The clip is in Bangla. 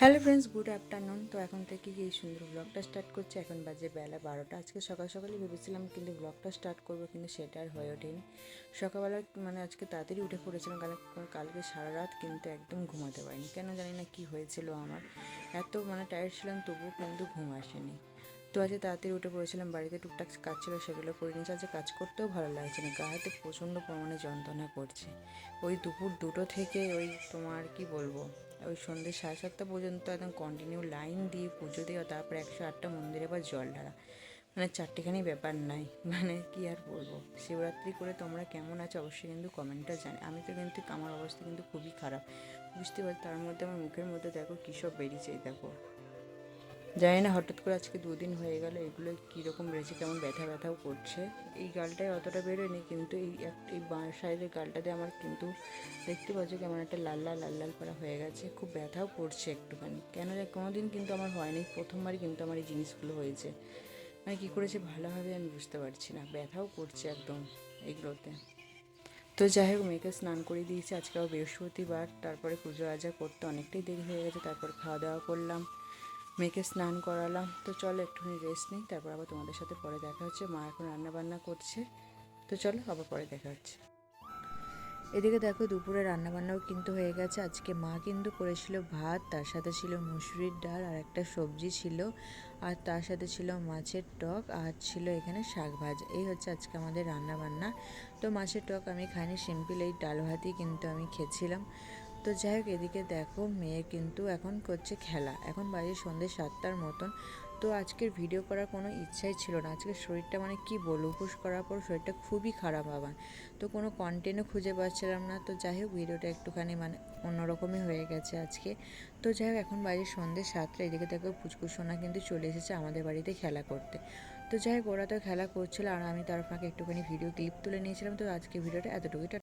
Hello friends, good afternoon. তো এখন থেকে এই সুন্দর ব্লগটা স্টার্ট করছি। এখন বাজে বেলা বারোটা। আজকে সকাল সকালে ভেবেছিলাম কিন্তু ব্লগটা স্টার্ট করব কিন্তু সেটা আর হয়ে ওঠেনি। সকালবেলা মানে আজকে তাড়াতাড়ি উঠে পড়েছিলাম কারণ কালকে সারা রাত কিন্তু একদম ঘুমাতে পারিনি। কেন জানি না কী হয়েছিল আমার। এত মানে টায়ার্ড ছিলাম তবুও কিন্তু ঘুম আসেনি। তো আজকে তাড়াতাড়ি উঠে পড়েছিলাম বাড়িতে, টুকটাক কাজ ছিল, সেগুলো করে নিয়েছি। আজকে কাজ করতেও ভালো লাগছে না গায়েতে প্রচণ্ড পরিমাণে যন্ত্রণা করছে। ওই দুপুর দুটো থেকে ওই তোমার কি বলব, ওই সন্ধ্যে সাড়ে সাতটা পর্যন্ত একদম কন্টিনিউ লাইন দিয়ে পুজো দেওয়া তারপরে একশো আটটা মন্দিরে বা জল ঢালা। মানে চারটেখানি ব্যাপার নাই মানে কি আর বলব। শিবরাত্রি করে তোমরা কেমন আছো অবশ্যই কিন্তু কমেন্টটা জানি। আমি তো কিন্তু, আমার অবস্থা কিন্তু খুবই খারাপ। বুঝতে পারি তার মধ্যে আমার মুখের মধ্যে দেখো কী সব বেরিয়েছে দেখো। জানি না, হঠাৎ করে আজকে দুদিন হয়ে গেল, এগুলো কীরকম বেড়েছে, কেমন ব্যথা ব্যথাও করছে। এই গালটায় অতটা বেরোয়নি, কিন্তু এই এই বাঁ সাইডের গালটাতে আমার কিন্তু দেখতে পাচ্ছ কেমন একটা লাল লাল লাল লাল করা হয়ে গেছে, খুব ব্যথাও করছে একটুখানি। কেন জানি কোনোদিন কিন্তু আমার হয়নি, প্রথমবারই কিন্তু আমার এই জিনিসগুলো হয়েছে। মানে কী করেছে ভালোভাবে আমি বুঝতে পারছি না, ব্যথাও করছে একদম এগুলোতে। তো যাই হোক, মেয়েকে স্নান করে দিয়েছি আজকেও বৃহস্পতিবার, তারপরে পুজো আজা করতে অনেকটাই দেরি হয়ে গেছে, তারপর খাওয়া দাওয়া করলাম। মেয়েকে স্নান করালাম। তো চলো একটুখানি রেস্ট নিই, তারপর আবার তোমাদের সাথে পরে দেখা হচ্ছে। মা এখন রান্না বান্না করছে। তো চলো আবার পরে দেখা হচ্ছে। এদিকে দেখো দুপুরে রান্নাবান্নাও কিন্তু হয়ে গেছে। আজকে মা কিন্তু করেছিল ভাত, তার সাথে ছিল মুসুরির ডাল আর একটা সবজি ছিল। আর তার সাথে ছিল মাছের টক আর ছিল এখানে শাক ভাজা। এই হচ্ছে আজকে আমাদের রান্নাবান্না। তো মাছের টক আমি খাইনি, সিম্পল এই ডাল ভাতই কিন্তু আমি খেয়েছিলাম। তো যাই হোক, এদিকে দেখো মেয়ে কিন্তু এখন করছে খেলা। এখন বাজে সন্ধ্যে সাতটার মতন। তো আজকের ভিডিও করার কোনো ইচ্ছাই ছিল না। আজকের শরীরটা মানে কি বলব? উপোস করার পর শরীরটা খুবই খারাপ আবার। তো কোনো কন্টেন্টও খুঁজে পাচ্ছিলাম না। তো যাই হোক ভিডিওটা একটুখানি মানে অন্যরকমই হয়ে গেছে আজকে। তো যাই হোক, এখন বাজে সন্ধ্যে সাতটা। এদিকে দেখো পুচকুসোনা কিন্তু চলে এসেছে আমাদের বাড়িতে খেলা করতে। তো যাই হোক, ওরা তো খেলা করছিল আর আমি তার ফাঁকে একটুখানি ভিডিও ক্লিপ তুলে নিয়েছিলাম। তো আজকে ভিডিওটা এতটুকুই।